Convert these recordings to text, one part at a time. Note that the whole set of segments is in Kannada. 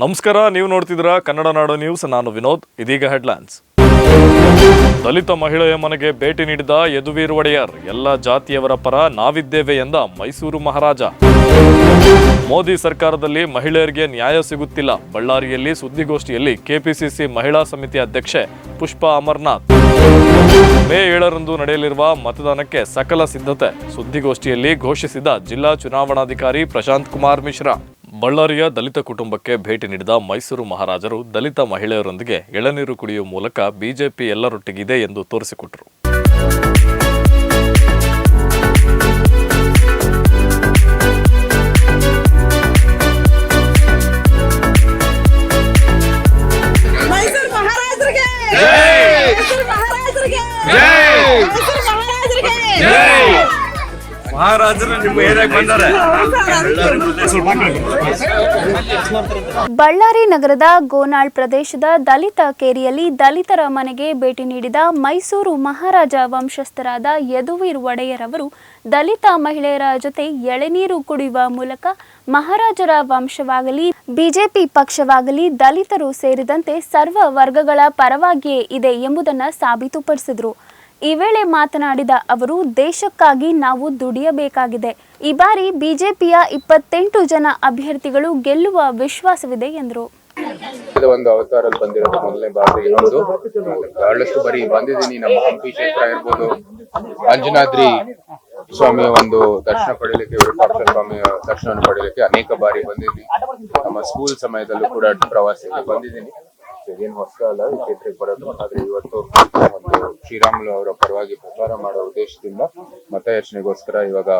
ನಮಸ್ಕಾರ, ನೀವು ನೋಡ್ತಿದ್ದೀರಾ ಕನ್ನಡ ನಾಡು ನ್ಯೂಸ್, ನಾನು ವಿನೋದ್, ಇದೀಗ ಹೆಡ್ಲೈನ್ಸ್. ದಲಿತ ಮಹಿಳೆಯ ಮನೆಗೆ ಭೇಟಿ ನೀಡಿದ ಯದುವೀರ್ ಒಡೆಯರ್, ಎಲ್ಲ ಜಾತಿಯವರ ಪರ ನಾವಿದ್ದೇವೆ ಎಂದ ಮೈಸೂರು ಮಹಾರಾಜ. ಮೋದಿ ಸರ್ಕಾರದಲ್ಲಿ ಮಹಿಳೆಯರಿಗೆ ನ್ಯಾಯ ಸಿಗುತ್ತಿಲ್ಲ. ಬಳ್ಳಾರಿಯಲ್ಲಿ ಸುದ್ದಿಗೋಷ್ಠಿಯಲ್ಲಿ ಕೆಪಿಸಿಸಿ ಮಹಿಳಾ ಸಮಿತಿ ಅಧ್ಯಕ್ಷೆ ಪುಷ್ಪಾ ಅಮರ್ನಾಥ್. ಮೇ ಏಳರಂದು ನಡೆಯಲಿರುವ ಮತದಾನಕ್ಕೆ ಸಕಲ ಸಿದ್ಧತೆ, ಸುದ್ದಿಗೋಷ್ಠಿಯಲ್ಲಿ ಘೋಷಿಸಿದ ಜಿಲ್ಲಾ ಚುನಾವಣಾಧಿಕಾರಿ ಪ್ರಶಾಂತ್ ಕುಮಾರ್ ಮಿಶ್ರಾ. ಬಳ್ಳಾರಿಯ ದಲಿತ ಕುಟುಂಬಕ್ಕೆ ಭೇಟಿ ನೀಡಿದ ಮೈಸೂರು ಮಹಾರಾಜರು ದಲಿತ ಮಹಿಳೆಯರೊಂದಿಗೆ ಎಳನೀರು ಕುಡಿಯುವ ಮೂಲಕ ಬಿಜೆಪಿ ಎಲ್ಲರೊಟ್ಟಿಗಿದೆ ಎಂದು ತೋರಿಸಿಕೊಟ್ಟರು. ಮೈಸೂರು ಮಹಾರಾಜರು ನಿಮ್ಮ ಏರಿಯಾಗ ಬಂದಾರೆ ಬಳ್ಳಾರಿ ನಗರದ ಗೋನಾಳ್ ಪ್ರದೇಶದ ದಲಿತ ಕೇರಿಯಲ್ಲಿ ದಲಿತರ ಮನೆಗೆ ಭೇಟಿ ನೀಡಿದ ಮೈಸೂರು ಮಹಾರಾಜ ವಂಶಸ್ಥರಾದ ಯದುವೀರ್ ಒಡೆಯರ್ ಅವರು ದಲಿತ ಮಹಿಳೆಯರ ಜೊತೆ ಎಳೆನೀರು ಕುಡಿಯುವ ಮೂಲಕ ಮಹಾರಾಜರ ವಂಶವಾಗಲಿ ಬಿಜೆಪಿ ಪಕ್ಷವಾಗಲಿ ದಲಿತರು ಸೇರಿದಂತೆ ಸರ್ವ ವರ್ಗಗಳ ಪರವಾಗಿಯೇ ಇದೆ ಎಂಬುದನ್ನು ಸಾಬೀತುಪಡಿಸಿದರು. ಈ ವೇಳೆ ಮಾತನಾಡಿದ ಅವರು, ದೇಶಕ್ಕಾಗಿ ನಾವು ದುಡಿಯಬೇಕಾಗಿದೆ. ಈ ಬಾರಿ ಬಿಜೆಪಿಯ ಇಪ್ಪತ್ತೆಂಟು ಜನ ಅಭ್ಯರ್ಥಿಗಳು ಗೆಲ್ಲುವ ವಿಶ್ವಾಸವಿದೆ ಎಂದರು. ಒಂದು ಅವತಾರಲ್ಲಿ ಬಂದಿರೋದು ಮೊದಲನೇ ಬಾರಿ ಇನ್ನೊಂದು ಬಹಳಷ್ಟು ಬರಿ ಬಂದಿದ್ದೀನಿ. ನಮ್ಮ ಹಂಪಿ ಕ್ಷೇತ್ರ ಇರ್ಬೋದು ಅಂಜನಾದ್ರಿ ಸ್ವಾಮಿಯ ಒಂದು ದರ್ಶನ ಪಡೆಯಲಿಕ್ಕೆ, ವಿರೂಪಾಕ್ಷ ಸ್ವಾಮಿಯ ದರ್ಶನ ಪಡೆಯಲಿಕ್ಕೆ ಅನೇಕ ಬಾರಿ ಬಂದಿದ್ದೀನಿ. ನಮ್ಮ ಸ್ಕೂಲ್ ಸಮಯದಲ್ಲೂ ಕೂಡ ಪ್ರವಾಸಕ್ಕೆ ಬಂದಿದ್ದೀನಿ. ಇದೇನು ಹೊಸ ಅಲ್ಲ ಕ್ಷೇತ್ರಕ್ಕೆ ಬರೋದು. ಆದ್ರೆ ಇವತ್ತು ಶ್ರೀರಾಮುಲು ಅವರ ಪರವಾಗಿ ಪ್ರಚಾರ ಮಾಡೋ ಉದ್ದೇಶದಿಂದ ಮತಯಾಚನೆಗೋಸ್ಕರ ಇವಾಗ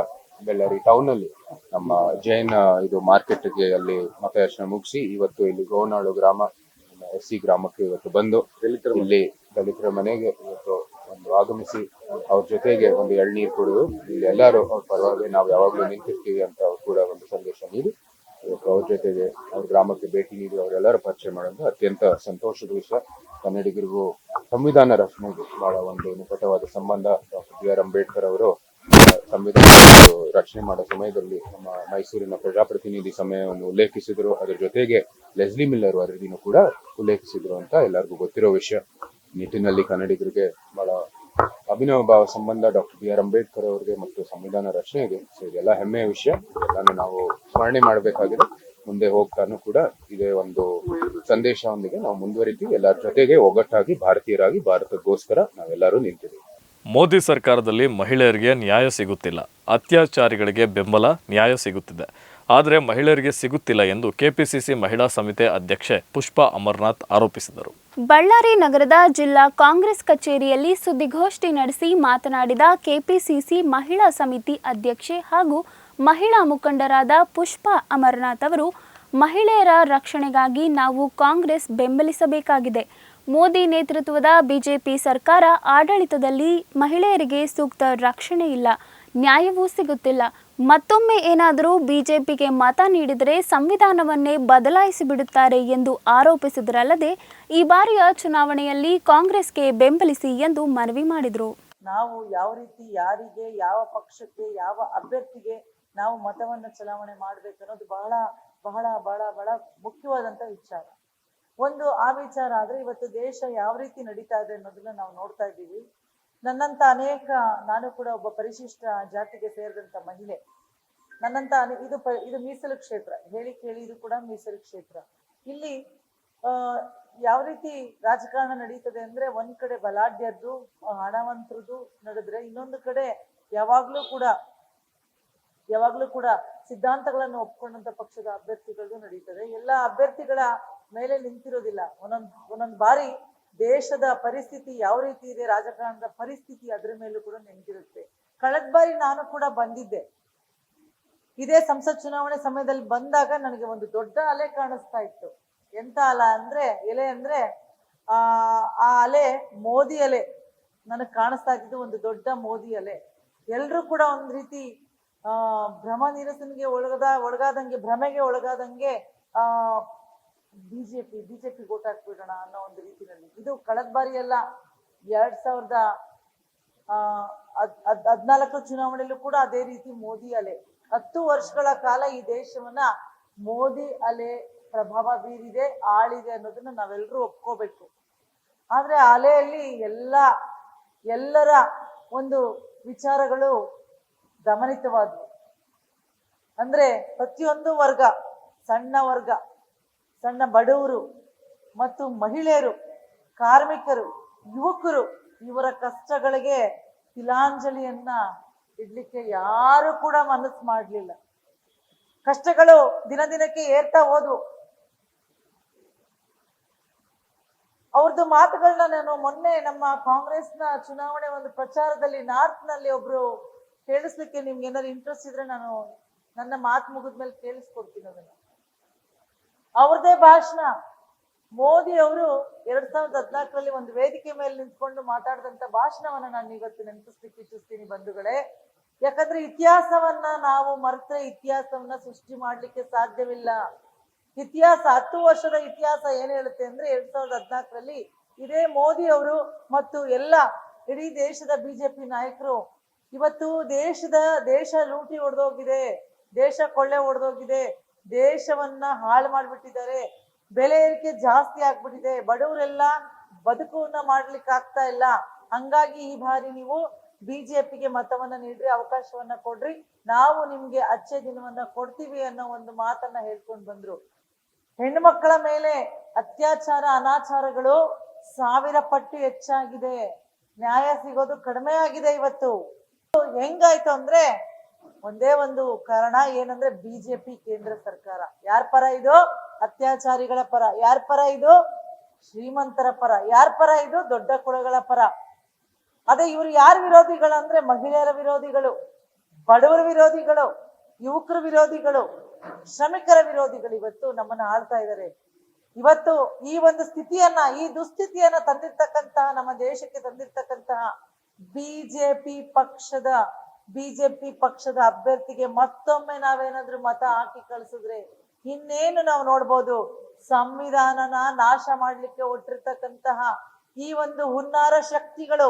ಬೆಳ್ಳಾರಿ ಟೌನ್ ಅಲ್ಲಿ ನಮ್ಮ ಜೈನ್ ಇದು ಮಾರ್ಕೆಟ್ಗೆ ಅಲ್ಲಿ ಮತಯಾಚನೆ ಮುಗಿಸಿ ಇವತ್ತು ಇಲ್ಲಿ ಗೋನಾಳು ಗ್ರಾಮ ಎಸ್ ಸಿ ಗ್ರಾಮಕ್ಕೆ ಇವತ್ತು ಬಂದು ಇಲ್ಲಿ ದಲಿತರ ಮನೆಗೆ ಇವತ್ತು ಒಂದು ಆಗಮಿಸಿ ಅವ್ರ ಜೊತೆಗೆ ಒಂದು ಎಳ್ನೀರು ಕುಡಿದು ಇಲ್ಲಿ ಎಲ್ಲರೂ ಅವ್ರ ಪರವಾಗಿ ನಾವು ಯಾವಾಗಲೂ ನಿಂತಿರ್ತೀವಿ ಅಂತ ಕೂಡ ಒಂದು ಸಂದೇಶ ನೀಡಿ ಅವ್ರ ಜೊತೆಗೆ ಅವ್ರ ಗ್ರಾಮಕ್ಕೆ ಭೇಟಿ ನೀಡಿ ಅವರೆಲ್ಲರೂ ಪರಿಚಯ ಮಾಡೋದು ಅತ್ಯಂತ ಸಂತೋಷದ ವಿಷಯ. ಕನ್ನಡಿಗರಿಗೂ ಸಂವಿಧಾನ ರಚನೆಗೆ ಬಹಳ ಒಂದು ನಿಕಟವಾದ ಸಂಬಂಧ. ಡಾಕ್ಟರ್ ಬಿ ಆರ್ ಅಂಬೇಡ್ಕರ್ ಅವರು ಸಂವಿಧಾನ ರಚನೆ ಮಾಡೋ ಸಮಯದಲ್ಲಿ ನಮ್ಮ ಮೈಸೂರಿನ ಪ್ರಜಾಪ್ರತಿನಿಧಿ ಸಮಯವನ್ನು ಉಲ್ಲೇಖಿಸಿದ್ರು. ಅದರ ಜೊತೆಗೆ ಲೆಸ್ಲಿ ಮಿಲ್ಲರ್ ವರದಿನೂ ಕೂಡ ಉಲ್ಲೇಖಿಸಿದ್ರು ಅಂತ ಎಲ್ಲರಿಗೂ ಗೊತ್ತಿರೋ ವಿಷಯ. ನಿಟ್ಟಿನಲ್ಲಿ ಕನ್ನಡಿಗರಿಗೆ ಬಹಳ ಅಭಿನವ ಭಾವ ಸಂಬಂಧ ಡಾಕ್ಟರ್ ಬಿ ಆರ್ ಅಂಬೇಡ್ಕರ್ ಅವರಿಗೆ ಮತ್ತು ಸಂವಿಧಾನ ರಚನೆಗೆ, ಸೊ ಇದೆಲ್ಲ ಹೆಮ್ಮೆಯ ವಿಷಯ. ಎಲ್ಲಾನು ನಾವು ಸ್ಮರಣೆ ಮಾಡಬೇಕಾಗಿದೆ. ಮುಂದೆ ಹೋಗ್ತಾನು ಕೂಡ ಇದೇ ಒಂದು ಸಂದೇಶವೊಂದಿಗೆ ನಾವು ಮುಂದುವರಿತೀವಿ. ಎಲ್ಲರ ಜೊತೆಗೆ ಒಗ್ಗಟ್ಟಾಗಿ ಭಾರತೀಯರಾಗಿ ಭಾರತಕ್ಕೋಸ್ಕರ ನಾವೆಲ್ಲರೂ ನಿಂತಿದ್ದೀವಿ. ಮೋದಿ ಸರ್ಕಾರದಲ್ಲಿ ಮಹಿಳೆಯರಿಗೆ ನ್ಯಾಯ ಸಿಗುತ್ತಿಲ್ಲ. ಅತ್ಯಾಚಾರಿಗಳಿಗೆ ಬೆಂಬಲ, ನ್ಯಾಯ ಸಿಗುತ್ತಿದೆ. ಆದರೆ ಮಹಿಳೆಯರಿಗೆ ಸಿಗುತ್ತಿಲ್ಲ ಎಂದು ಕೆಪಿಸಿಸಿ ಮಹಿಳಾ ಸಮಿತಿ ಅಧ್ಯಕ್ಷೆ ಪುಷ್ಪಾ ಅಮರನಾಥ್ ಆರೋಪಿಸಿದರು. ಬಳ್ಳಾರಿ ನಗರದ ಜಿಲ್ಲಾ ಕಾಂಗ್ರೆಸ್ ಕಚೇರಿಯಲ್ಲಿ ಸುದ್ದಿಗೋಷ್ಠಿ ನಡೆಸಿ ಮಾತನಾಡಿದ ಕೆಪಿಸಿಸಿ ಮಹಿಳಾ ಸಮಿತಿ ಅಧ್ಯಕ್ಷೆ ಹಾಗೂ ಮಹಿಳಾ ಮುಖಂಡರಾದ ಪುಷ್ಪಾ ಅಮರನಾಥ್ ಅವರು, ಮಹಿಳೆಯರ ರಕ್ಷಣೆಗಾಗಿ ನಾವು ಕಾಂಗ್ರೆಸ್ ಬೆಂಬಲಿಸಬೇಕಾಗಿದೆ. ಮೋದಿ ನೇತೃತ್ವದ ಬಿಜೆಪಿ ಸರ್ಕಾರ ಆಡಳಿತದಲ್ಲಿ ಮಹಿಳೆಯರಿಗೆ ಸೂಕ್ತ ರಕ್ಷಣೆ ಇಲ್ಲ, ನ್ಯಾಯವೂ ಸಿಗುತ್ತಿಲ್ಲ. ಮತ್ತೊಮ್ಮೆ ಏನಾದರೂ ಬಿಜೆಪಿಗೆ ಮತ ನೀಡಿದರೆ ಸಂವಿಧಾನವನ್ನೇ ಬದಲಾಯಿಸಿ ಬಿಡುತ್ತಾರೆ ಎಂದು ಆರೋಪಿಸಿದರಲ್ಲದೆ ಈ ಬಾರಿಯ ಚುನಾವಣೆಯಲ್ಲಿ ಕಾಂಗ್ರೆಸ್ಗೆ ಬೆಂಬಲಿಸಿ ಎಂದು ಮನವಿ ಮಾಡಿದರು. ನಾವು ಯಾವ ರೀತಿ ಯಾರಿಗೆ, ಯಾವ ಪಕ್ಷಕ್ಕೆ, ಯಾವ ಅಭ್ಯರ್ಥಿಗೆ ನಾವು ಮತವನ್ನು ಚಲಾವಣೆ ಮಾಡಬೇಕು ಅನ್ನೋದು ಬಹಳ ಬಹಳ ಬಹಳ ಬಹಳ ಮುಖ್ಯವಾದಂತ ವಿಚಾರ. ಒಂದು ಆ ವಿಚಾರ ಆದ್ರೆ ಇವತ್ತು ದೇಶ ಯಾವ ರೀತಿ ನಡೀತಾ ಇದೆ ಅನ್ನೋದನ್ನ ನಾವು ನೋಡ್ತಾ ಇದ್ದೀವಿ. ನನ್ನಂತ ಅನೇಕ, ನಾನು ಕೂಡ ಒಬ್ಬ ಪರಿಶಿಷ್ಟ ಜಾತಿಗೆ ಸೇರಿದಂತ ಮಹಿಳೆ. ನನ್ನಂತ ಇದು ಇದು ಮೀಸಲು ಕ್ಷೇತ್ರ. ಹೇಳಿ ಕೇಳಿ ಇದು ಕೂಡ ಮೀಸಲು ಕ್ಷೇತ್ರ. ಇಲ್ಲಿ ಯಾವ ರೀತಿ ರಾಜಕಾರಣ ನಡೀತದೆ ಅಂದ್ರೆ ಒಂದ್ ಕಡೆ ಬಲಾಢ್ಯದ್ದು ಹಣವಂತರದ್ದು ನಡೆದ್ರೆ ಇನ್ನೊಂದು ಕಡೆ ಯಾವಾಗ್ಲೂ ಕೂಡ ಯಾವಾಗ್ಲೂ ಕೂಡ ಸಿದ್ಧಾಂತಗಳನ್ನು ಒಪ್ಕೊಂಡಂತ ಪಕ್ಷದ ಅಭ್ಯರ್ಥಿಗಳದ್ದು ನಡೀತದೆ. ಎಲ್ಲ ಅಭ್ಯರ್ಥಿಗಳ ಮೇಲೆ ನಿಂತಿರೋದಿಲ್ಲ. ಒಂದೊಂದ್ ಒಂದೊಂದ್ ಬಾರಿ ದೇಶದ ಪರಿಸ್ಥಿತಿ ಯಾವ ರೀತಿ ಇದೆ, ರಾಜಕಾರಣದ ಪರಿಸ್ಥಿತಿ ಅದ್ರ ಮೇಲೂ ಕೂಡ ನೆನಪಿರುತ್ತೆ. ಕಳೆದ ಬಾರಿ ನಾನು ಕೂಡ ಬಂದಿದ್ದೆ. ಇದೇ ಸಂಸತ್ ಚುನಾವಣೆ ಸಮಯದಲ್ಲಿ ಬಂದಾಗ ನನಗೆ ಒಂದು ದೊಡ್ಡ ಅಲೆ ಕಾಣಿಸ್ತಾ ಇತ್ತು. ಎಂತ ಅಲ ಅಂದ್ರೆ, ಎಲೆ ಅಂದ್ರೆ, ಆ ಆ ಅಲೆ ಮೋದಿ ಅಲೆ. ನನಗೆ ಕಾಣಿಸ್ತಾ ಇದ್ದಿದ್ದು ಒಂದು ದೊಡ್ಡ ಮೋದಿ ಅಲೆ. ಎಲ್ರೂ ಕೂಡ ಒಂದ್ ರೀತಿ, ಆ, ಭ್ರಮ ನಿರಸನಿಗೆ ಒಳಗದ, ಒಳಗಾದಂಗೆ, ಭ್ರಮೆಗೆ ಒಳಗಾದಂಗೆ, ಆ ಬಿಜೆಪಿ ಬಿಜೆಪಿ ಹಾಕ್ಬಿಡೋಣ ಅನ್ನೋ ಒಂದು ರೀತಿಯಲ್ಲಿ. ಇದು ಕಳೆದ ಬಾರಿ ಎಲ್ಲ ಎರಡ್ ಸಾವಿರದ, ಆ, ಹದ್- ಹದ್- ಹದ್ನಾಲ್ಕರ ಚುನಾವಣೆಯಲ್ಲೂ ಕೂಡ ಅದೇ ರೀತಿ ಮೋದಿ ಅಲೆ. ಹತ್ತು ವರ್ಷಗಳ ಕಾಲ ಈ ದೇಶವನ್ನ ಮೋದಿ ಅಲೆ ಪ್ರಭಾವ ಬೀರಿದೆ, ಆಳಿದೆ ಅನ್ನೋದನ್ನ ನಾವೆಲ್ಲರೂ ಒಪ್ಕೋಬೇಕು. ಆದ್ರೆ ಅಲೆಯಲ್ಲಿ ಎಲ್ಲ, ಎಲ್ಲರ ಒಂದು ವಿಚಾರಗಳು ಗಮನಿತವಾದವು. ಅಂದ್ರೆ ಪ್ರತಿಯೊಂದು ವರ್ಗ, ಸಣ್ಣ ವರ್ಗ ಸಣ್ಣ ಬಡವರು ಮತ್ತು ಮಹಿಳೆಯರು, ಕಾರ್ಮಿಕರು, ಯುವಕರು ಇವರ ಕಷ್ಟಗಳಿಗೆ ತಿಲಾಂಜಲಿಯನ್ನ ಇಡ್ಲಿಕ್ಕೆ ಯಾರು ಕೂಡ ಮನಸ್ಸು ಮಾಡಲಿಲ್ಲ. ಕಷ್ಟಗಳು ದಿನ ದಿನಕ್ಕೆ ಏರ್ತಾ ಹೋದ್ವು. ಅವ್ರದ್ದು ಮಾತುಗಳನ್ನ ನಾನು ಮೊನ್ನೆ ನಮ್ಮ ಕಾಂಗ್ರೆಸ್ನ ಚುನಾವಣೆ ಒಂದು ಪ್ರಚಾರದಲ್ಲಿ ನಾರ್ತ್ನಲ್ಲಿ ಒಬ್ರು ಕೇಳಿಸ್ಲಿಕ್ಕೆ ನಿಮ್ಗೆ ಏನಾದ್ರು ಇಂಟ್ರೆಸ್ಟ್ ಇದ್ರೆ ನಾನು ನನ್ನ ಮಾತು ಮುಗಿದ್ಮೇಲೆ ಕೇಳಿಸ್ಕೊಡ್ತೀನಿ ಅದನ್ನ. ಅವ್ರದೇ ಭಾಷಣ. ಮೋದಿ ಅವರು ಎರಡ್ ಸಾವಿರದ ಹದಿನಾಲ್ಕರಲ್ಲಿ ಒಂದು ವೇದಿಕೆ ಮೇಲೆ ನಿಂತ್ಕೊಂಡು ಮಾತಾಡಿದಂತ ಭಾಷಣವನ್ನ ನಾನು ಇವತ್ತು ನೆನಪಿಸ್ಲಿಕ್ಕೆ ಇಚ್ಛಿಸ್ತೀನಿ ಬಂಧುಗಳೇ. ಯಾಕಂದ್ರೆ ಇತಿಹಾಸವನ್ನ ನಾವು ಮರೆತರೆ ಇತಿಹಾಸವನ್ನ ಸೃಷ್ಟಿ ಮಾಡ್ಲಿಕ್ಕೆ ಸಾಧ್ಯವಿಲ್ಲ. ಇತಿಹಾಸ, ಹತ್ತು ವರ್ಷದ ಇತಿಹಾಸ ಏನ್ ಹೇಳುತ್ತೆ ಅಂದ್ರೆ ಎರಡ್ ಸಾವಿರದ ಹದಿನಾಲ್ಕರಲ್ಲಿ ಇದೇ ಮೋದಿ ಅವರು ಮತ್ತು ಎಲ್ಲ ಇಡೀ ದೇಶದ ಬಿಜೆಪಿ ನಾಯಕರು ಇವತ್ತು ದೇಶದ ದೇಶ ಲೂಟಿ ಹೊಡೆದೋಗಿದೆ, ದೇಶ ಕೊಳ್ಳೆ ಹೊಡೆದೋಗಿದೆ ದೇಶವನ್ನ ಹಾಳು ಮಾಡ್ಬಿಟ್ಟಿದ್ದಾರೆ, ಬೆಲೆ ಏರಿಕೆ ಜಾಸ್ತಿ ಆಗ್ಬಿಟ್ಟಿದೆ, ಬಡವರೆಲ್ಲ ಬದುಕುವನ್ನ ಮಾಡ್ಲಿಕ್ಕೆ ಆಗ್ತಾ ಇಲ್ಲ. ಹಂಗಾಗಿ ಈ ಬಾರಿ ನೀವು ಬಿಜೆಪಿಗೆ ಮತವನ್ನ ನೀಡ್ರಿ, ಅವಕಾಶವನ್ನ ಕೊಡ್ರಿ. ನಾವು ನಿಮ್ಗೆ ಅಚ್ಚೆ ದಿನವನ್ನ ಕೊಡ್ತೀವಿ ಅನ್ನೋ ಒಂದು ಮಾತನ್ನ ಹೇಳ್ಕೊಂಡು ಬಂದ್ರು. ಹೆಣ್ಮಕ್ಕಳ ಮೇಲೆ ಅತ್ಯಾಚಾರ, ಅನಾಚಾರಗಳು ಸಾವಿರ ಪಟ್ಟು ಹೆಚ್ಚಾಗಿದೆ. ನ್ಯಾಯ ಸಿಗೋದು ಕಡಿಮೆ ಆಗಿದೆ ಇವತ್ತು. ಹೆಂಗಾಯ್ತು ಅಂದ್ರೆ ಒಂದೇ ಒಂದು ಕಾರಣ ಏನಂದ್ರೆ ಬಿಜೆಪಿ ಕೇಂದ್ರ ಸರ್ಕಾರ. ಯಾರ ಪರ ಇದು? ಅತ್ಯಾಚಾರಿಗಳ ಪರ. ಯಾರ ಪರ ಇದು? ಶ್ರೀಮಂತರ ಪರ. ಯಾರ ಪರ ಇದು? ದೊಡ್ಡ ಕುಳಗಳ ಪರ. ಅದೇ ಇವರು ಯಾರ ವಿರೋಧಿಗಳಂದ್ರೆ ಮಹಿಳೆಯರ ವಿರೋಧಿಗಳು, ಬಡವರ ವಿರೋಧಿಗಳು, ಯುವಕರ ವಿರೋಧಿಗಳು, ಶ್ರಮಿಕರ ವಿರೋಧಿಗಳು ಇವತ್ತು ನಮ್ಮನ್ನ ಆಳ್ತಾ ಇದ್ದಾರೆ ಇವತ್ತು ಈ ಒಂದು ಸ್ಥಿತಿಯನ್ನ, ಈ ದುಸ್ಥಿತಿಯನ್ನ ತಂದಿರ್ತಕ್ಕಂತಹ ನಮ್ಮ ದೇಶಕ್ಕೆ ತಂದಿರ್ತಕ್ಕಂತಹ ಬಿಜೆಪಿ ಪಕ್ಷದ ಬಿಜೆಪಿ ಪಕ್ಷದ ಅಭ್ಯರ್ಥಿಗೆ ಮತ್ತೊಮ್ಮೆ ನಾವೇನಾದ್ರೂ ಮತ ಹಾಕಿ ಕಳಿಸಿದ್ರೆ ಇನ್ನೇನು ನಾವು ನೋಡ್ಬೋದು? ಸಂವಿಧಾನನ ನಾಶ ಮಾಡ್ಲಿಕ್ಕೆ ಹೊಟ್ಟಿರ್ತಕ್ಕಂತಹ ಈ ಒಂದು ಹುನ್ನಾರ ಶಕ್ತಿಗಳು,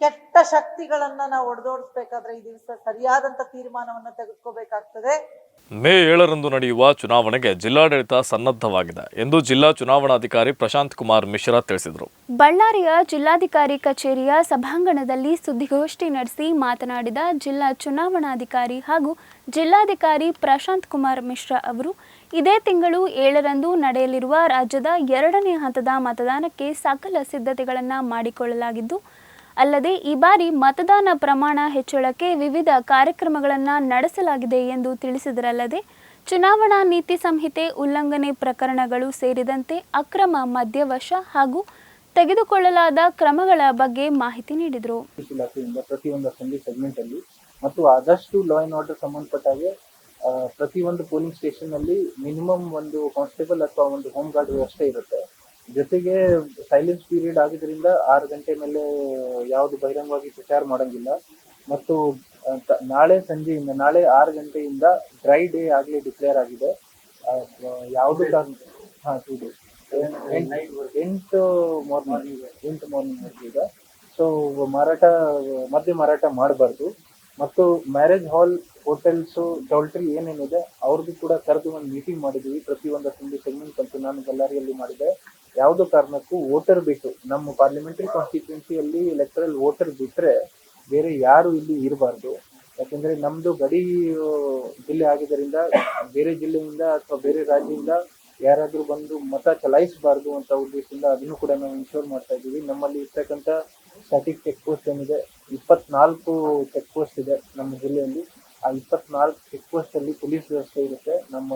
ಕೆಟ್ಟ ಶಕ್ತಿಗಳನ್ನ ನಾವು ಒಡೆದೋಡಿಸ್ಬೇಕಾದ್ರೆ ಈ ದಿವಸ ಸರಿಯಾದಂತ ತೀರ್ಮಾನವನ್ನ ತೆಗೆದುಕೋಬೇಕಾಗ್ತದೆ. ಮೇ ಏಳರಂದು ನಡೆಯುವ ಚುನಾವಣೆಗೆ ಜಿಲ್ಲಾಡಳಿತ ಸನ್ನದ್ಧವಾಗಿದೆ ಎಂದು ಜಿಲ್ಲಾ ಚುನಾವಣಾಧಿಕಾರಿ ಪ್ರಶಾಂತ್ ಕುಮಾರ್ ಮಿಶ್ರಾ ತಿಳಿಸಿದರು. ಬಳ್ಳಾರಿಯ ಜಿಲ್ಲಾಧಿಕಾರಿ ಕಚೇರಿಯ ಸಭಾಂಗಣದಲ್ಲಿ ಸುದ್ದಿಗೋಷ್ಠಿ ನಡೆಸಿ ಮಾತನಾಡಿದ ಜಿಲ್ಲಾ ಚುನಾವಣಾಧಿಕಾರಿ ಹಾಗೂ ಜಿಲ್ಲಾಧಿಕಾರಿ ಪ್ರಶಾಂತ್ ಕುಮಾರ್ ಮಿಶ್ರಾ ಅವರು, ಇದೇ ತಿಂಗಳು ಏಳರಂದು ನಡೆಯಲಿರುವ ರಾಜ್ಯದ ಎರಡನೇ ಹಂತದ ಮತದಾನಕ್ಕೆ ಸಕಲ ಸಿದ್ಧತೆಗಳನ್ನು ಮಾಡಿಕೊಳ್ಳಲಾಗಿದ್ದು ಅಲ್ಲದೆ ಈ ಬಾರಿ ಮತದಾನ ಪ್ರಮಾಣ ಹೆಚ್ಚಳಕ್ಕೆ ವಿವಿಧ ಕಾರ್ಯಕ್ರಮಗಳನ್ನು ನಡೆಸಲಾಗಿದೆ ಎಂದು ತಿಳಿಸಿದರಲ್ಲದೆ ಚುನಾವಣಾ ನೀತಿ ಸಂಹಿತೆ ಉಲ್ಲಂಘನೆ ಪ್ರಕರಣಗಳು ಸೇರಿದಂತೆ ಅಕ್ರಮ ಮದ್ಯವಶ ಹಾಗೂ ತೆಗೆದುಕೊಳ್ಳಲಾದ ಕ್ರಮಗಳ ಬಗ್ಗೆ ಮಾಹಿತಿ ನೀಡಿದರು. ಸೆಗ್ಮೆಂಟ್ ಅಲ್ಲಿ ಮತ್ತು ಆದಷ್ಟು ಲಾ ಅಂಡ್ ಆರ್ಡರ್ ಸಂಬಂಧಪಟ್ಟ ಹಾಗೆ ಆ, ಪ್ರತಿಯೊಂದು ಪೋಲಿಂಗ್ ಸ್ಟೇಷನ್ ಅಲ್ಲಿ ಮಿನಿಮಮ್ ಒಂದು ಕಾನ್ಸ್ಟೇಬಲ್ ಅಥವಾ ಒಂದು ಹೋಮ್ ಗಾರ್ಡ್ ವ್ಯವಸ್ಥೆ ಇರುತ್ತೆ. ಜೊತೆಗೆ ಸೈಲೆನ್ಸ್ ಪೀರಿಯಡ್ ಆಗಿದ್ರಿಂದ ಆರು ಗಂಟೆ ಮೇಲೆ ಯಾವುದು ಬಹಿರಂಗವಾಗಿ ಪ್ರಚಾರ ಮಾಡಂಗಿಲ್ಲ. ಮತ್ತು ನಾಳೆ ಸಂಜೆಯಿಂದ ನಾಳೆ ಆರು ಗಂಟೆಯಿಂದ ಡ್ರೈ ಡೇ ಆಗಲಿ ಡಿಕ್ಲೇರ್ ಆಗಿದೆ. ಯಾವುದು ಹಾಂ ಟೂ ಡೇಸ್ ಎಂಟು ಮಾರ್ನಿಂಗ್ ಎಂಟು ಮಾರ್ನಿಂಗ್ ಈಗ. ಸೊ ಮಾರಾಟ ಮದ್ಯ ಮಾರಾಟ ಮಾಡಬಾರ್ದು. ಮತ್ತು ಮ್ಯಾರೇಜ್ ಹಾಲ್ ಹೋಟೆಲ್ಸ್ ಡೌಲ್ಟ್ರಿ ಏನೇನಿದೆ ಅವ್ರದ್ದು ಕೂಡ ಕರೆದು ಒಂದು ಮೀಟಿಂಗ್ ಮಾಡಿದ್ವಿ ಪ್ರತಿಯೊಂದು ಸೆಗ್ಮೆಂಟ್ ಅಂತ ನಾನು ಬಳ್ಳಾರಿಯಲ್ಲಿ ಮಾಡಿದೆ ಯಾವುದೋ ಕಾರಣಕ್ಕೂ ವೋಟರ್ ಬಿಟ್ಟು, ನಮ್ಮ ಪಾರ್ಲಿಮೆಂಟರಿ ಕಾನ್ಸ್ಟಿಟ್ಯೂನ್ಸಿಯಲ್ಲಿ ಎಲೆಕ್ಟ್ರಲ್ ವೋಟರ್ ಬಿಟ್ಟರೆ ಬೇರೆ ಯಾರು ಇಲ್ಲಿ ಇರಬಾರ್ದು. ಯಾಕೆಂದ್ರೆ ನಮ್ಮದು ಗಡಿ ಜಿಲ್ಲೆ ಆಗಿದ್ದರಿಂದ, ಬೇರೆ ಜಿಲ್ಲೆಯಿಂದ ಅಥವಾ ಬೇರೆ ರಾಜ್ಯದಿಂದ ಯಾರಾದರೂ ಬಂದು ಮತ ಚಲಾಯಿಸಬಾರ್ದು ಅಂತ ಉದ್ದೇಶದಿಂದ ಅದನ್ನು ಕೂಡ ನಾವು ಇನ್ಶೋರ್ ಮಾಡ್ತಾ ಇದ್ದೀವಿ. ನಮ್ಮಲ್ಲಿ ಇರ್ತಕ್ಕಂಥ ಸ್ಟಾಟಿಕ್ ಚೆಕ್ ಪೋಸ್ಟ್ ಏನಿದೆ, ಇಪ್ಪತ್ನಾಲ್ಕು ಚೆಕ್ ಪೋಸ್ಟ್ ಇದೆ ನಮ್ಮ ಜಿಲ್ಲೆಯಲ್ಲಿ. ಆ ಇಪ್ಪತ್ನಾಲ್ಕು ಚೆಕ್ ಪೋಸ್ಟ್ ಅಲ್ಲಿ ಪೊಲೀಸ್ ವ್ಯವಸ್ಥೆ ಇರುತ್ತೆ. ನಮ್ಮ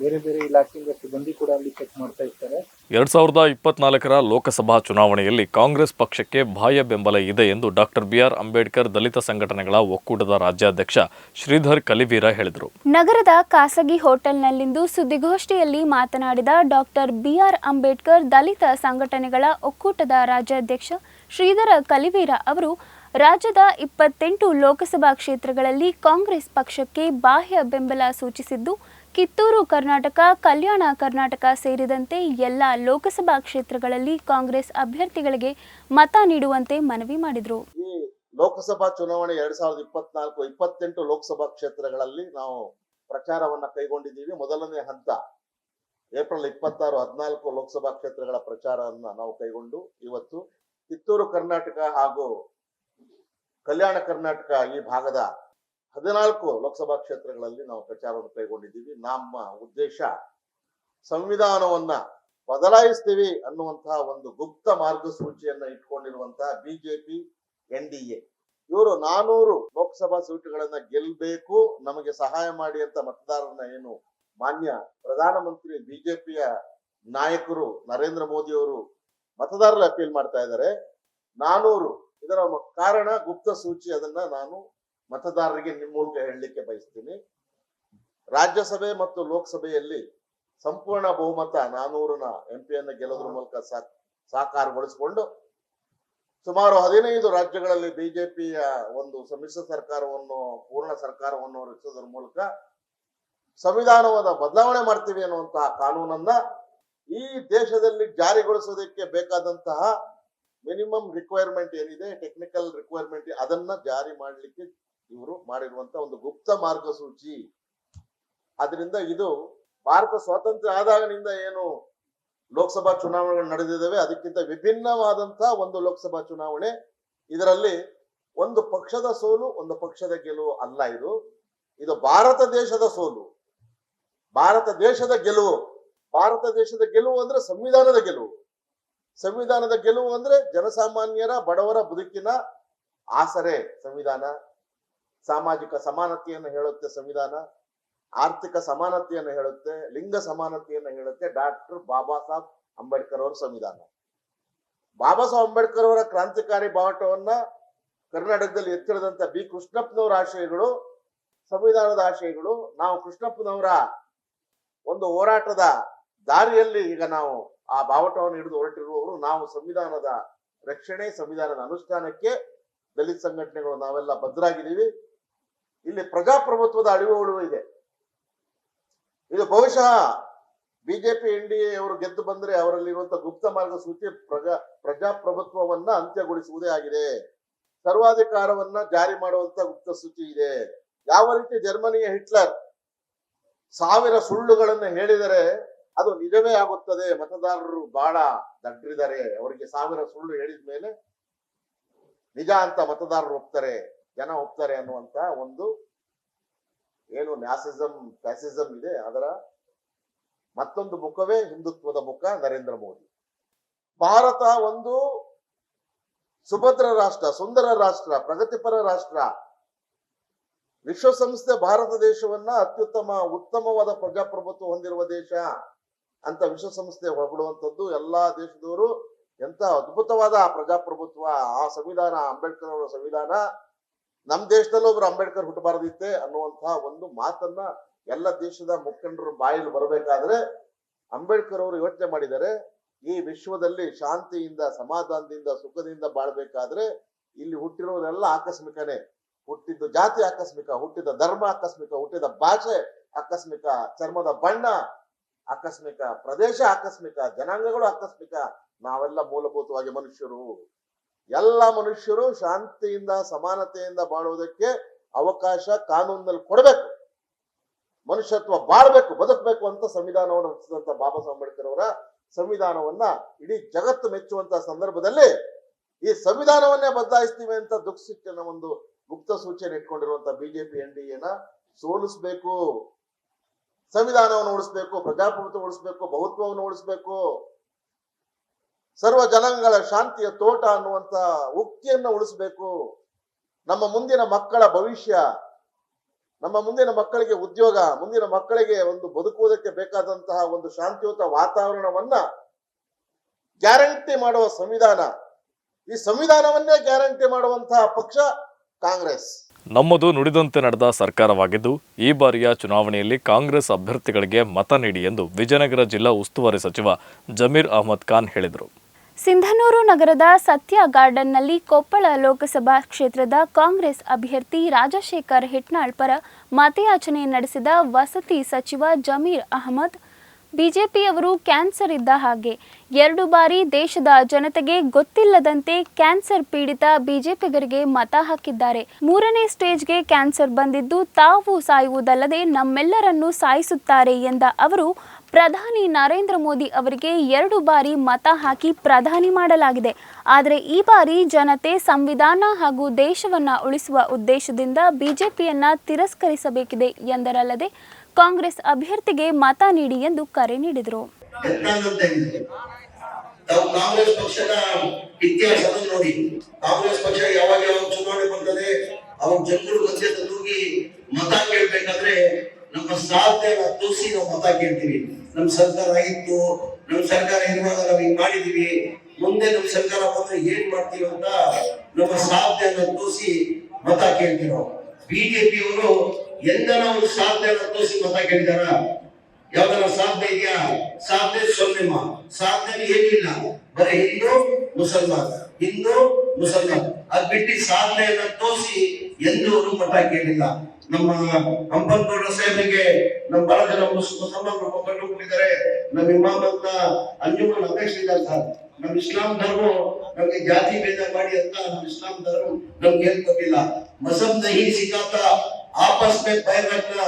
ಬೇರೆ ಬೇರೆ ಇಲಾಖೆಯಿಂದ ಸಿಬ್ಬಂದಿ ಕೂಡ ಅಲ್ಲಿ ಚೆಕ್ ಮಾಡ್ತಾ ಇರ್ತಾರೆ. ಎರಡ್ ಸಾವಿರದ ಇಪ್ಪತ್ನಾಲ್ಕರ ಲೋಕಸಭಾ ಚುನಾವಣೆಯಲ್ಲಿ ಕಾಂಗ್ರೆಸ್ ಪಕ್ಷಕ್ಕೆ ಬಾಹ್ಯ ಬೆಂಬಲ ಇದೆ ಎಂದು ಡಾಕ್ಟರ್ ಬಿಆರ್ ಅಂಬೇಡ್ಕರ್ ದಲಿತ ಸಂಘಟನೆಗಳ ಒಕ್ಕೂಟದ ರಾಜ್ಯಾಧ್ಯಕ್ಷ ಶ್ರೀಧರ್ ಕಲಿವೀರ ಹೇಳಿದರು. ನಗರದ ಖಾಸಗಿ ಹೋಟೆಲ್ನಲ್ಲಿಂದು ಸುದ್ದಿಗೋಷ್ಠಿಯಲ್ಲಿ ಮಾತನಾಡಿದ ಡಾಕ್ಟರ್ ಬಿಆರ್ ಅಂಬೇಡ್ಕರ್ ದಲಿತ ಸಂಘಟನೆಗಳ ಒಕ್ಕೂಟದ ರಾಜ್ಯಾಧ್ಯಕ್ಷ ಶ್ರೀಧರ ಕಲಿವೀರ ಅವರು ರಾಜ್ಯದ ಇಪ್ಪತ್ತೆಂಟು ಲೋಕಸಭಾ ಕ್ಷೇತ್ರಗಳಲ್ಲಿ ಕಾಂಗ್ರೆಸ್ ಪಕ್ಷಕ್ಕೆ ಬಾಹ್ಯ ಬೆಂಬಲ ಸೂಚಿಸಿದ್ದು, ಕಿತ್ತೂರು ಕರ್ನಾಟಕ, ಕಲ್ಯಾಣ ಕರ್ನಾಟಕ ಸೇರಿದಂತೆ ಎಲ್ಲ ಲೋಕಸಭಾ ಕ್ಷೇತ್ರಗಳಲ್ಲಿ ಕಾಂಗ್ರೆಸ್ ಅಭ್ಯರ್ಥಿಗಳಿಗೆ ಮತ ನೀಡುವಂತೆ ಮನವಿ ಮಾಡಿದರು. ಲೋಕಸಭಾ ಚುನಾವಣೆ ಎರಡ್ ಸಾವಿರದ ಇಪ್ಪತ್ನಾಲ್ಕು, ಇಪ್ಪತ್ತೆಂಟು ಲೋಕಸಭಾ ಕ್ಷೇತ್ರಗಳಲ್ಲಿ ನಾವು ಪ್ರಚಾರವನ್ನ ಕೈಗೊಂಡಿದ್ದೀವಿ. ಮೊದಲನೇ ಹಂತ ಏಪ್ರಿಲ್ ಇಪ್ಪತ್ತಾರು, ಹದಿನಾಲ್ಕು ಲೋಕಸಭಾ ಕ್ಷೇತ್ರಗಳ ಪ್ರಚಾರವನ್ನು ನಾವು ಕೈಗೊಂಡು ಇವತ್ತು ಕಿತ್ತೂರು, ಕರ್ನಾಟಕ ಹಾಗೂ ಕಲ್ಯಾಣ ಕರ್ನಾಟಕ ಈ ಭಾಗದ ಹದಿನಾಲ್ಕು ಲೋಕಸಭಾ ಕ್ಷೇತ್ರಗಳಲ್ಲಿ ನಾವು ಪ್ರಚಾರವನ್ನು ಕೈಗೊಂಡಿದ್ದೀವಿ. ನಮ್ಮ ಉದ್ದೇಶ ಸಂವಿಧಾನವನ್ನ ಬದಲಾಯಿಸ್ತೀವಿ ಅನ್ನುವಂತಹ ಒಂದು ಗುಪ್ತ ಮಾರ್ಗಸೂಚಿಯನ್ನ ಇಟ್ಕೊಂಡಿರುವಂತಹ ಬಿಜೆಪಿ, ಎನ್ ಡಿ ಎ. ಇವರು ನಾನೂರು ಲೋಕಸಭಾ ಸೀಟುಗಳನ್ನ ಗೆಲ್ಲಬೇಕು ನಮಗೆ ಸಹಾಯ ಮಾಡಿ ಅಂತ ಮತದಾರರನ್ನ ಏನು ಮಾನ್ಯ ಪ್ರಧಾನಮಂತ್ರಿ, ಬಿಜೆಪಿಯ ನಾಯಕರು ನರೇಂದ್ರ ಮೋದಿ ಅವರು ಮತದಾರರ ಅಪೀಲ್ ಮಾಡ್ತಾ ಇದ್ದಾರೆ. ನಾನೂರು ಇದರ ಕಾರಣ ಗುಪ್ತ ಸೂಚಿ ಅದನ್ನ ನಾನು ಮತದಾರರಿಗೆ ನಿಮ್ಮ ಮೂಲಕ ಹೇಳಲಿಕ್ಕೆ ಬಯಸ್ತೀನಿ. ರಾಜ್ಯಸಭೆ ಮತ್ತು ಲೋಕಸಭೆಯಲ್ಲಿ ಸಂಪೂರ್ಣ ಬಹುಮತ ನಾನೂರನ ಎಂಪಿಯನ್ನು ಗೆಲ್ಲೋದ್ರ ಮೂಲಕ ಸಾಕಾರಗೊಳಿಸಿಕೊಂಡು ಸುಮಾರು ಹದಿನೈದು ರಾಜ್ಯಗಳಲ್ಲಿ ಬಿಜೆಪಿಯ ಒಂದು ಸಮ್ಮಿಶ್ರ ಸರ್ಕಾರವನ್ನು, ಪೂರ್ಣ ಸರ್ಕಾರವನ್ನು ರಚಿಸೋದ್ರ ಮೂಲಕ ಸಂವಿಧಾನವಾದ ಬದಲಾವಣೆ ಮಾಡ್ತೀವಿ ಅನ್ನುವಂತಹ ಕಾನೂನನ್ನ ಈ ದೇಶದಲ್ಲಿ ಜಾರಿಗೊಳಿಸೋದಕ್ಕೆ ಬೇಕಾದಂತಹ ಮಿನಿಮಮ್ ರಿಕ್ವೈರ್ಮೆಂಟ್ ಏನಿದೆ, ಟೆಕ್ನಿಕಲ್ ರಿಕ್ವೈರ್ಮೆಂಟ್, ಅದನ್ನ ಜಾರಿ ಮಾಡಲಿಕ್ಕೆ ಇವರು ಮಾಡಿರುವಂತ ಒಂದು ಗುಪ್ತ ಮಾರ್ಗಸೂಚಿ. ಅದರಿಂದ ಇದು ಭಾರತ ಸ್ವಾತಂತ್ರ್ಯ ಆದಾಗಿನಿಂದ ಏನು ಲೋಕಸಭಾ ಚುನಾವಣೆಗಳು ನಡೆದಿದ್ದಾವೆ, ಅದಕ್ಕಿಂತ ವಿಭಿನ್ನವಾದಂತಹ ಒಂದು ಲೋಕಸಭಾ ಚುನಾವಣೆ. ಇದರಲ್ಲಿ ಒಂದು ಪಕ್ಷದ ಸೋಲು, ಒಂದು ಪಕ್ಷದ ಗೆಲುವು ಅಲ್ಲ ಇದು. ಇದು ಭಾರತ ದೇಶದ ಸೋಲು. ಭಾರತ ದೇಶದ ಗೆಲುವು. ಭಾರತ ದೇಶದ ಗೆಲುವು ಅಂದ್ರೆ ಸಂವಿಧಾನದ ಗೆಲುವು. ಸಂವಿಧಾನದ ಗೆಲುವು ಅಂದ್ರೆ ಜನಸಾಮಾನ್ಯರ, ಬಡವರ ಬದುಕಿನ ಆಸರೆ ಸಂವಿಧಾನ. ಸಾಮಾಜಿಕ ಸಮಾನತೆಯನ್ನು ಹೇಳುತ್ತೆ ಸಂವಿಧಾನ. ಆರ್ಥಿಕ ಸಮಾನತೆಯನ್ನು ಹೇಳುತ್ತೆ, ಲಿಂಗ ಸಮಾನತೆಯನ್ನು ಹೇಳುತ್ತೆ ಡಾಕ್ಟರ್ ಬಾಬಾ ಸಾಹೇಬ್ ಅಂಬೇಡ್ಕರ್ ಅವರ ಸಂವಿಧಾನ. ಬಾಬಾ ಸಾಹೇಬ್ ಅಂಬೇಡ್ಕರ್ ಅವರ ಕ್ರಾಂತಿಕಾರಿ ಬಾವುಟವನ್ನ ಕರ್ನಾಟಕದಲ್ಲಿ ಎತ್ತಿರದಂತ ಬಿ. ಕೃಷ್ಣಪ್ಪನವರ ಆಶಯಗಳು, ಸಂವಿಧಾನದ ಆಶಯಗಳು, ನಾವು ಕೃಷ್ಣಪ್ಪನವರ ಒಂದು ಹೋರಾಟದ ದಾರಿಯಲ್ಲಿ ಈಗ ನಾವು ಆ ಬಾವಟವನ್ನು ಹಿಡಿದು ಹೊರಟಿರುವವರು ನಾವು ಸಂವಿಧಾನದ ರಕ್ಷಣೆ, ಸಂವಿಧಾನದ ಅನುಷ್ಠಾನಕ್ಕೆ ದಲಿತ ಸಂಘಟನೆಗಳು ನಾವೆಲ್ಲ ಭದ್ರಾಗಿದ್ದೀವಿ. ಇಲ್ಲಿ ಪ್ರಜಾಪ್ರಭುತ್ವದ ಅಳಿವು ಇದೆ. ಇದು ಬಹುಶಃ ಬಿಜೆಪಿ ಎನ್ ಡಿ ಅವರು ಗೆದ್ದು ಬಂದ್ರೆ ಅವರಲ್ಲಿರುವಂತಹ ಗುಪ್ತ ಮಾರ್ಗಸೂಚಿ ಪ್ರಜಾ, ಪ್ರಜಾಪ್ರಭುತ್ವವನ್ನ ಅಂತ್ಯಗೊಳಿಸುವುದೇ ಆಗಿದೆ. ಸರ್ವಾಧಿಕಾರವನ್ನ ಜಾರಿ ಮಾಡುವಂತ ಗುಪ್ತ ಸೂಚಿ ಇದೆ. ಯಾವ ರೀತಿ ಜರ್ಮನಿಯ ಹಿಟ್ಲರ್ ಸಾವಿರ ಸುಳ್ಳುಗಳನ್ನು ಹೇಳಿದರೆ ಅದು ನಿಜವೇ ಆಗುತ್ತದೆ. ಮತದಾರರು ಬಹಳ ದಡ್ರಿದ್ದಾರೆ ಅವರಿಗೆ ಸಾವಿರ ಸುಳ್ಳು ಹೇಳಿದ ಮೇಲೆ ನಿಜ ಅಂತ ಮತದಾರರು ಒಪ್ತಾರೆ. ಜನ ಒಪ್ತಾರೆ ಅನ್ನುವಂತ ಒಂದು ಏನು ನ್ಯಾಸಿಸಂ, ಫ್ಯಾಸಿಸಂ ಇದೆ. ಅದರ ಮತ್ತೊಂದು ಮುಖವೇ ಹಿಂದುತ್ವದ ಮುಖ ನರೇಂದ್ರ ಮೋದಿ. ಭಾರತ ಒಂದು ಸುಭದ್ರ ರಾಷ್ಟ್ರ, ಸುಂದರ ರಾಷ್ಟ್ರ, ಪ್ರಗತಿಪರ ರಾಷ್ಟ್ರ. ವಿಶ್ವಸಂಸ್ಥೆ ಭಾರತ ದೇಶವನ್ನ ಅತ್ಯುತ್ತಮ, ಉತ್ತಮವಾದ ಪ್ರಜಾಪ್ರಭುತ್ವ ಹೊಂದಿರುವ ದೇಶ. ಅಂತ ವಿಶ್ವಸಂಸ್ಥೆ ಹೊಗಳುವಂಥದ್ದು ಎಲ್ಲಾ ದೇಶದವರು ಎಂತ ಅದ್ಭುತವಾದ ಪ್ರಜಾಪ್ರಭುತ್ವ, ಆ ಸಂವಿಧಾನ, ಅಂಬೇಡ್ಕರ್ ಅವರ ಸಂವಿಧಾನ ನಮ್ಮ ದೇಶದಲ್ಲೂ ಒಬ್ರು ಅಂಬೇಡ್ಕರ್ ಹುಟ್ಟಬಾರದಿತ್ತೆ ಅನ್ನುವಂತಹ ಒಂದು ಮಾತನ್ನ ಎಲ್ಲ ದೇಶದ ಮುಖಂಡರು ಬಾಯಲ್ಲಿ ಬರಬೇಕಾದ್ರೆ ಅಂಬೇಡ್ಕರ್ ಅವರು ಯೋಚನೆ ಮಾಡಿದರೆ ಈ ವಿಶ್ವದಲ್ಲಿ ಶಾಂತಿಯಿಂದ, ಸಮಾಧಾನದಿಂದ, ಸುಖದಿಂದ ಬಾಳ್ಬೇಕಾದ್ರೆ ಇಲ್ಲಿ ಹುಟ್ಟಿರೋದೆಲ್ಲ ಆಕಸ್ಮಿಕನೇ. ಹುಟ್ಟಿದ ಜಾತಿ ಆಕಸ್ಮಿಕ, ಹುಟ್ಟಿದ ಧರ್ಮ ಆಕಸ್ಮಿಕ, ಹುಟ್ಟಿದ ಭಾಷೆ ಆಕಸ್ಮಿಕ, ಚರ್ಮದ ಬಣ್ಣ ಆಕಸ್ಮಿಕ ಪ್ರದೇಶ, ಆಕಸ್ಮಿಕ ಜನಾಂಗಗಳು, ಆಕಸ್ಮಿಕ ನಾವೆಲ್ಲ ಮೂಲಭೂತವಾಗಿ ಮನುಷ್ಯರು. ಎಲ್ಲ ಮನುಷ್ಯರು ಶಾಂತಿಯಿಂದ, ಸಮಾನತೆಯಿಂದ ಬಾಳುವುದಕ್ಕೆ ಅವಕಾಶ ಕಾನೂನಿನಲ್ಲಿ ಕೊಡಬೇಕು. ಮನುಷ್ಯತ್ವ ಬಾಳ್ಬೇಕು, ಬದುಕಬೇಕು ಅಂತ ಸಂವಿಧಾನವನ್ನು ರಚಿಸಿದಂತ ಬಾಬಾ ಸಾಹೇಬ್ ಅಂಬೇಡ್ಕರ್ ಅವರ ಸಂವಿಧಾನವನ್ನ ಇಡೀ ಜಗತ್ತು ಮೆಚ್ಚುವಂತ ಸಂದರ್ಭದಲ್ಲಿ ಈ ಸಂವಿಧಾನವನ್ನೇ ಬದಲಾಯಿಸ್ತೀವಿ ಅಂತ ದುಃಖ ಒಂದು ಗುಪ್ತ ಸೂಚನೆ ಇಟ್ಕೊಂಡಿರುವಂತ ಬಿಜೆಪಿ ಎನ್ ಡಿ ಎನ ಸೋಲಿಸ್ಬೇಕು. ಸಂವಿಧಾನವನ್ನು ಉಳಿಸ್ಬೇಕು, ಪ್ರಜಾಪ್ರಭುತ್ವ ಉಳಿಸ್ಬೇಕು, ಬಹುತ್ವವನ್ನು ಉಳಿಸ್ಬೇಕು. ಸರ್ವ ಜನಾಂಗಗಳ ಶಾಂತಿಯ ತೋಟ ಅನ್ನುವಂತ ಉಕ್ತಿಯನ್ನು ಉಳಿಸ್ಬೇಕು. ನಮ್ಮ ಮುಂದಿನ ಮಕ್ಕಳ ಭವಿಷ್ಯ, ನಮ್ಮ ಮುಂದಿನ ಮಕ್ಕಳಿಗೆ ಉದ್ಯೋಗ, ಮುಂದಿನ ಮಕ್ಕಳಿಗೆ ಒಂದು ಬದುಕುವುದಕ್ಕೆ ಬೇಕಾದಂತಹ ಒಂದು ಶಾಂತಿಯುತ ವಾತಾವರಣವನ್ನ ಗ್ಯಾರಂಟಿ ಮಾಡುವ ಸಂವಿಧಾನ. ಈ ಸಂವಿಧಾನವನ್ನೇ ಗ್ಯಾರಂಟಿ ಮಾಡುವಂತಹ ಪಕ್ಷ ಕಾಂಗ್ರೆಸ್. ನಮ್ಮದು ನುಡಿದಂತೆ ನಡೆದ ಸರ್ಕಾರವಾಗಿದ್ದು ಈ ಬಾರಿಯ ಚುನಾವಣೆಯಲ್ಲಿ ಕಾಂಗ್ರೆಸ್ ಅಭ್ಯರ್ಥಿಗಳಿಗೆ ಮತ ನೀಡಿ ಎಂದು ವಿಜಯನಗರ ಜಿಲ್ಲಾ ಉಸ್ತುವಾರಿ ಸಚಿವ ಜಮೀರ್ ಅಹಮದ್ ಖಾನ್ ಹೇಳಿದರು. ಸಿಂಧನೂರು ನಗರದ ಸತ್ಯ ಗಾರ್ಡನ್ನಲ್ಲಿ ಕೊಪ್ಪಳ ಲೋಕಸಭಾ ಕ್ಷೇತ್ರದ ಕಾಂಗ್ರೆಸ್ ಅಭ್ಯರ್ಥಿ ರಾಜಶೇಖರ್ ಹಿಟ್ನಾಳ್ ಪರ ಮತಯಾಚನೆ ನಡೆಸಿದ ವಸತಿ ಸಚಿವ ಜಮೀರ್ ಅಹಮದ್. ಬಿಜೆಪಿಯವರು ಕ್ಯಾನ್ಸರ್ ಇದ್ದ ಹಾಗೆ ಎರಡು ಬಾರಿ ದೇಶದ ಜನತೆಗೆ ಗೊತ್ತಿಲ್ಲದಂತೆ ಕ್ಯಾನ್ಸರ್ ಪೀಡಿತ ಬಿಜೆಪಿಗರಿಗೆ ಮತ ಹಾಕಿದ್ದಾರೆ. ಮೂರನೇ ಸ್ಟೇಜ್ಗೆ ಕ್ಯಾನ್ಸರ್ ಬಂದಿದ್ದು ತಾವು ಸಾಯುವುದಲ್ಲದೆ ನಮ್ಮೆಲ್ಲರನ್ನು ಸಾಯಿಸುತ್ತಾರೆ ಎಂದ ಅವರು, ಪ್ರಧಾನಿ ನರೇಂದ್ರ ಮೋದಿ ಅವರಿಗೆ ಎರಡು ಬಾರಿ ಮತ ಹಾಕಿ ಪ್ರಧಾನಿ ಮಾಡಲಾಗಿದೆ. ಆದರೆ ಈ ಬಾರಿ ಜನತೆ ಸಂವಿಧಾನ ಹಾಗೂ ದೇಶವನ್ನ ಉಳಿಸುವ ಉದ್ದೇಶದಿಂದ ಬಿಜೆಪಿಯನ್ನ ತಿರಸ್ಕರಿಸಬೇಕಿದೆ ಎಂದರಲ್ಲದೆ ಕಾಂಗ್ರೆಸ್ ಅಭ್ಯರ್ಥಿಗೆ ಮತ ನೀಡಿ ಎಂದು ಕರೆ ನೀಡಿದರು. ತಾವು ಕಾಂಗ್ರೆಸ್ ಪಕ್ಷದ ಇತಿಹಾಸ ನೋಡಿ, ಕಾಂಗ್ರೆಸ್ ಪಕ್ಷ ಯಾವಾಗ ಯಾವಾಗ ಚುನಾವಣೆ ಬರ್ತದೆ ಅವ್ರ ಜನರು ಮಧ್ಯೆ ತೂಗಿ ಮತ ಕೇಳ್ಬೇಕಾದ್ರೆ ನಮ್ಮ ಸಾಧ್ಯ ತೋರಿಸಿ ನಾವು ಮತ ಕೇಳ್ತೀವಿ. ನಮ್ ಸರ್ಕಾರ ಇತ್ತು ನಮ್ ಸರ್ಕಾರ ಇರುವಾಗ ನಾವ್ ಹಿಂಗ್ ಮಾಡಿದೀವಿ. ಮುಂದೆ ನಮ್ ಸರ್ಕಾರ ಬಂದ್ರೆ ಏನ್ ಮಾಡ್ತೀವಿ ಅಂತ ನಮ್ಮ ಸಾಧ್ಯ ತೋರಿಸಿ ಮತ ಕೇಳ್ತೀವಿ ನಾವು. ಬಿಜೆಪಿಯವರು ಎಂದ ನಾವು ಸಾಧ್ಯ ತೋರಿಸಿ ಮತ ಕೇಳಿದಾರ? ಯಾವ್ದಾರ ಸಾಧನೆ ಇದೆಯಾ? ಸಾಧ್ಯ ಸೊನ್ನೆ ಸಾಧನೆ ಏನಿಲ್ಲ. ಬರೀ ಹಿಂದೂ, ಮುಸಲ್ಮಾನ್. ಹಿಂದೂ, ಮುಸಲ್ಮಾನ್. ಅದ್ ಬಿಟ್ಟು ಸಾಧನೆಯನ್ನ ತೋರಿಸಿ ಎಂದೂರು ಪಟಾಕಿ ಏನಿಲ್ಲ ನಮ್ಮ ಅಂಬನ್ಗೌಡ ಸಾಹೇಬರಿಗೆ ನಮ್ಮ ಬಹಳ ಜನ ಮುಸಲ್ಮಾನರು ಮುಖಂಡರು ಕೂಡಿದ್ದಾರೆ ನಮ್ಮ ಇಮಾಮ್ ಅಂತ ಅಂಜುಮನ್ ಅಧ್ಯಕ್ಷ ಇದ್ದಾರೆ ಸರ್. ನಮ್ಮ ಇಸ್ಲಾಂ ಧರ್ಮ ನಮ್ಗೆ ಜಾತಿ ಭೇದ ಮಾಡಿ ಅಂತ ನಮ್ಮ ಇಸ್ಲಾಂ ಧರ್ಮ ನಮ್ಗೆ ಏನ್ ಕೊಟ್ಟಿಲ್ಲ ಮಸಬ್ ದಹಿ ಸಿಕ್ಕಾತ ಆಪಸ್ ಮೇ ಪೈರ್ ರಕ್ನ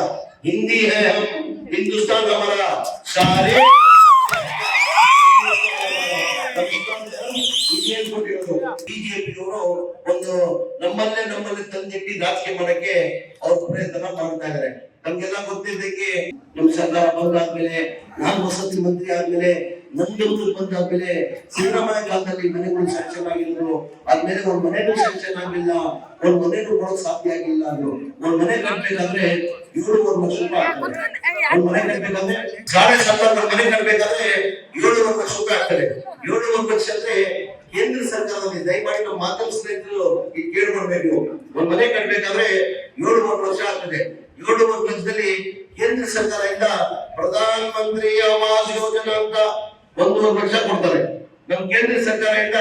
ಹಿಂದಿ ಹೇ ಹಮ್ हिंदुस्तान हमारा सारे ಬಿಜೆಪಿಯವರು ಒಂದು ನಮ್ಮಲ್ಲೇ ನಮ್ಮಲ್ಲಿ ತಂದಿಟ್ಟು ರಾಜಕೀಯ ಮಾಡಕ್ಕೆ ಅವ್ರ ಪ್ರಯತ್ನ ಮಾಡ್ತಾ ಇದಾರೆ ನಮ್ಗೆಲ್ಲ ಗೊತ್ತಿದ್ದಕ್ಕೆ ನಮ್ ಸರ್ಕಾರ ಬಂದಾದ್ಮೇಲೆ ನಾನು ವಸತಿ ಮಂತ್ರಿ ಆದ್ಮೇಲೆ ನಂದೊಂದು ಬಂದಾದ್ಮೇಲೆ ಸಿದ್ದರಾಮಯ್ಯ ಕಾಲದಲ್ಲಿ ಮನೆಗಳು ಸ್ಯಾಂಕ್ಷನ್ ಆಗಿದ್ರು ಆದ್ಮೇಲೆ ಒಂದ್ ಮನೆಗೂ ಸ್ಯಾಂಕ್ಷನ್ ಆಗಿಲ್ಲ ಒಂದ್ ಮನೆಗೂ ಕೊಡೋಕ್ ಸಾಧ್ಯ ಆಗಿಲ್ಲ ಅದು ಒಂದ್ ಮನೆ ಕಟ್ಬೇಕಾದ್ರೆ ಏಳುವರೆ ಲಕ್ಷ ರೂಪಾಯಿ ಒಂದ್ ಮನೆ ಕಟ್ಬೇಕಾದ್ರೆ ಸಾಡೆ ಸತ್ತಾರು ಮನೆ ಕಟ್ಬೇಕಾದ್ರೆ ಏಳುವರೆ ಲಕ್ಷ ರೂಪಾಯಿ ಆಗ್ತದೆ ಏಳುವರೆ ಲಕ್ಷ ಅಂದ್ರೆ ಕೇಂದ್ರ ಸರ್ಕಾರದಲ್ಲಿ ದಯಮಾಡಿ ನಾವು ಮಾಧ್ಯಮ ಸ್ನೇಹಿತರು ಈಗ ಕೇಳ್ಕೊಡ್ಬೇಕು ಒಂದ್ ಮನೆ ಕಟ್ಬೇಕಾದ್ರೆ ಏಳುವರೆ ಲಕ್ಷ ಆಗ್ತದೆ ಏಳುವರೆ ಲಕ್ಷದಲ್ಲಿ ಕೇಂದ್ರ ಸರ್ಕಾರದಿಂದ ಪ್ರಧಾನ ಮಂತ್ರಿ ಆವಾಸ್ ಯೋಜನಾ ಅಂತ ಒಂದೂವರೆ ಲಕ್ಷ ಕೊಡ್ತಾರೆ. ನಮ್ಮ ಕೇಂದ್ರ ಸರ್ಕಾರದಿಂದ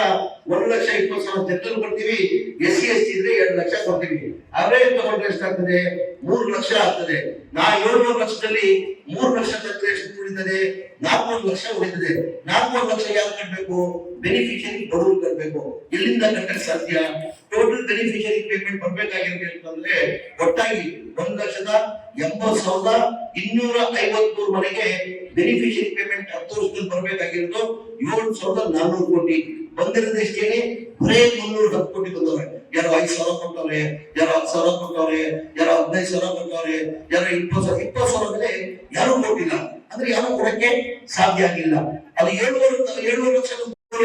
ಒಂದು ಲಕ್ಷ ಇಪ್ಪತ್ತು ಸಾವಿರ ಜನರು ಕೊಡ್ತೀವಿ. ಎಸ್ ಸಿ ಎಸ್ ಟಿ ಇದ್ರೆ ಎರಡು ಲಕ್ಷ ಕೊಡ್ತೀವಿ. ಅವರೇಜ್ ತಗೊಂಡ್ರೆ ಎಷ್ಟಾಗ್ತದೆ? ಮೂರು ಲಕ್ಷ ಆಗ್ತದೆ. ನಾ ಏಳ್ನೂರು ಲಕ್ಷದಲ್ಲಿ ಮೂರು ಲಕ್ಷ ತಂದ್ರೆ ಎಷ್ಟು ಉಳಿತದೆ? ನಾಲ್ಕೂರು ಲಕ್ಷ ಉಳಿತದೆ. ನಾಲ್ಕೂರು ಲಕ್ಷ ಯಾವ್ದು ಕಟ್ಟಬೇಕು ಬೆನಿಫಿಷರಿ ಬಡವರು ಕಟ್ಟಬೇಕು ಎಲ್ಲಿಂದ ಕಟ್ಟಕ್ಕೆ ಸಾಧ್ಯ? ಟೋಟಲ್ ಬೆನಿಫಿಷರಿ ಪೇಮೆಂಟ್ ಬರ್ಬೇಕಾಗಿರ್ಬೇಕು ಅಂದ್ರೆ, ಒಟ್ಟಾಗಿ ಒಂದ್ ಲಕ್ಷದ ಎಂಬತ್ ಸಾವಿರದ ಇನ್ನೂರ ಐವತ್ಮೂರು ಮನೆಗೆ ಬೆನಿಫಿಷರಿ ಪೇಮೆಂಟ್ ಹತ್ತು ವರ್ಷದಲ್ಲಿ ಬರ್ಬೇಕಾಗಿರೋದು ಏಳು ಸಾವಿರದ ನಾನ್ನೂರು ಕೋಟಿ. ಬಂದಿರೋದು ಎಷ್ಟೇನೆ ಬರೇ ಮುನ್ನೂರು ಹತ್ತು ಕೋಟಿ ಬಂದವ್ರೆ. ಯಾರೋ ಐದು ಸಾವಿರ ಕೊಟ್ಟವ್ರೆ, ಯಾರೋ ಹತ್ತು ಸಾವಿರ ಕೊಟ್ಟವ್ರೆ, ಯಾರೋ ಹದಿನೈದು ಸಾವಿರ ಕೊಟ್ಟವ್ರೆ, ಯಾರೋ ಇಪ್ಪತ್ತು ಸಾವಿರ ಇಪ್ಪತ್ತು ಸಾವಿರ ಮೇಲೆ ಯಾರು ಕೊಟ್ಟಿಲ್ಲ. ಅಂದ್ರೆ ಯಾರು ಕೊಡಕ್ಕೆ ಸಾಧ್ಯ ಆಗಿಲ್ಲ. ಅದು ಏಳುವರೆ ಏಳುವರೆ ಲಕ್ಷ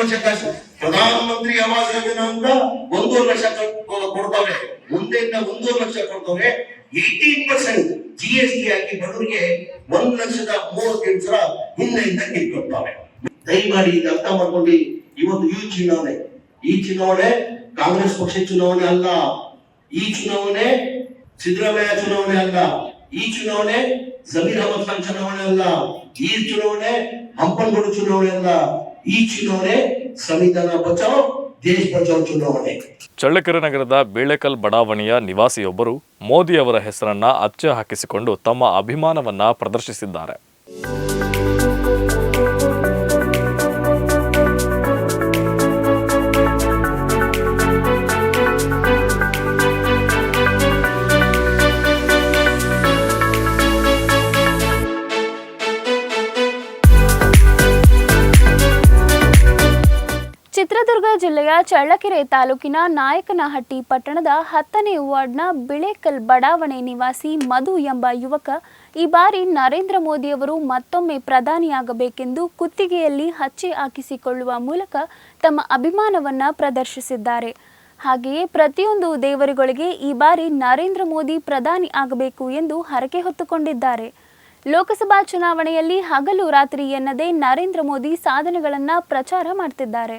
ಲಕ್ಷ ಕಾಸು. ಪ್ರಧಾನ ಮಂತ್ರಿ ಆವಾಸ್ ಯೋಜನಾ ಅಂತ ಒಂದೂವರೆ ಲಕ್ಷ ಕೊಡ್ತಾವೆ ಮುಂದೆ ಒಂದೂವರೆ ಲಕ್ಷ ಕೊಡ್ತಾವೆ eighteen percent G S T ಆಗಿ ಬಡವರಿಗೆ ಒಂದ್ ಲಕ್ಷದ ಮೂವತ್ತೆಂಟು ಸಾವಿರ ಹಿಂದೆಯಿಂದ ಕಿತ್ಕೊಡ್ತಾವೆ ದಯಮಾಡಿ ಇದು ಅರ್ಥ ಮಾಡ್ಕೊಂಡು ಇವತ್ತು ಈ ಚುನಾವಣೆ ಈ ಚುನಾವಣೆ ಕಾಂಗ್ರೆಸ್ ಪಕ್ಷ ಚುನಾವಣೆ ಅಲ್ಲ. ಈ ಚುನಾವಣೆ ಸಿದ್ದರಾಮಯ್ಯ ಚುನಾವಣೆ ಅಲ್ಲ. ಈ ಚುನಾವಣೆ ಜಮೀರ್ ಅಹಮದ್ ಖಾನ್ ಚುನಾವಣೆ ಅಲ್ಲ. ಈ ಚುನಾವಣೆ ಹಂಪನಗೌಡ ಚುನಾವಣೆ ಅಲ್ಲ. ಈ ಚುನಾವಣೆ ಸಂವಿಧಾನ ಬಚಾವ್, ದೇಶ ಚಳ್ಳಕೆರೆ ನಗರದ ಬೇಳೆಕಲ್ ಬಡಾವಣೆಯ ನಿವಾಸಿಯೊಬ್ಬರು ಮೋದಿ ಅವರ ಹೆಸರನ್ನ ಅಚ್ಚ ಹಾಕಿಸಿಕೊಂಡು ತಮ್ಮ ಅಭಿಮಾನವನ್ನ ಪ್ರದರ್ಶಿಸಿದ್ದಾರೆ. ಜಿಲ್ಲೆಯ ಚಳ್ಳಕೆರೆ ತಾಲೂಕಿನ ನಾಯಕನಹಟ್ಟಿ ಪಟ್ಟಣದ ಹತ್ತನೇ ವಾರ್ಡ್ನ ಬಿಳೇಕಲ್ ಬಡಾವಣೆ ನಿವಾಸಿ ಮಧು ಎಂಬ ಯುವಕ ಈ ಬಾರಿ ನರೇಂದ್ರ ಮೋದಿಯವರು ಮತ್ತೊಮ್ಮೆ ಪ್ರಧಾನಿಯಾಗಬೇಕೆಂದು ಕುತ್ತಿಗೆಯಲ್ಲಿ ಹಚ್ಚೆ ಹಾಕಿಸಿಕೊಳ್ಳುವ ಮೂಲಕ ತಮ್ಮ ಅಭಿಮಾನವನ್ನು ಪ್ರದರ್ಶಿಸಿದ್ದಾರೆ. ಹಾಗೆಯೇ ಪ್ರತಿಯೊಂದು ದೇವರುಗಳಿಗೆ ಈ ಬಾರಿ ನರೇಂದ್ರ ಮೋದಿ ಪ್ರಧಾನಿ ಆಗಬೇಕು ಎಂದು ಹರಕೆ ಹೊತ್ತುಕೊಂಡಿದ್ದಾರೆ. ಲೋಕಸಭಾ ಚುನಾವಣೆಯಲ್ಲಿ ಹಗಲು ರಾತ್ರಿ ಎನ್ನದೇ ನರೇಂದ್ರ ಮೋದಿ ಸಾಧನೆಗಳನ್ನು ಪ್ರಚಾರ ಮಾಡ್ತಿದ್ದಾರೆ.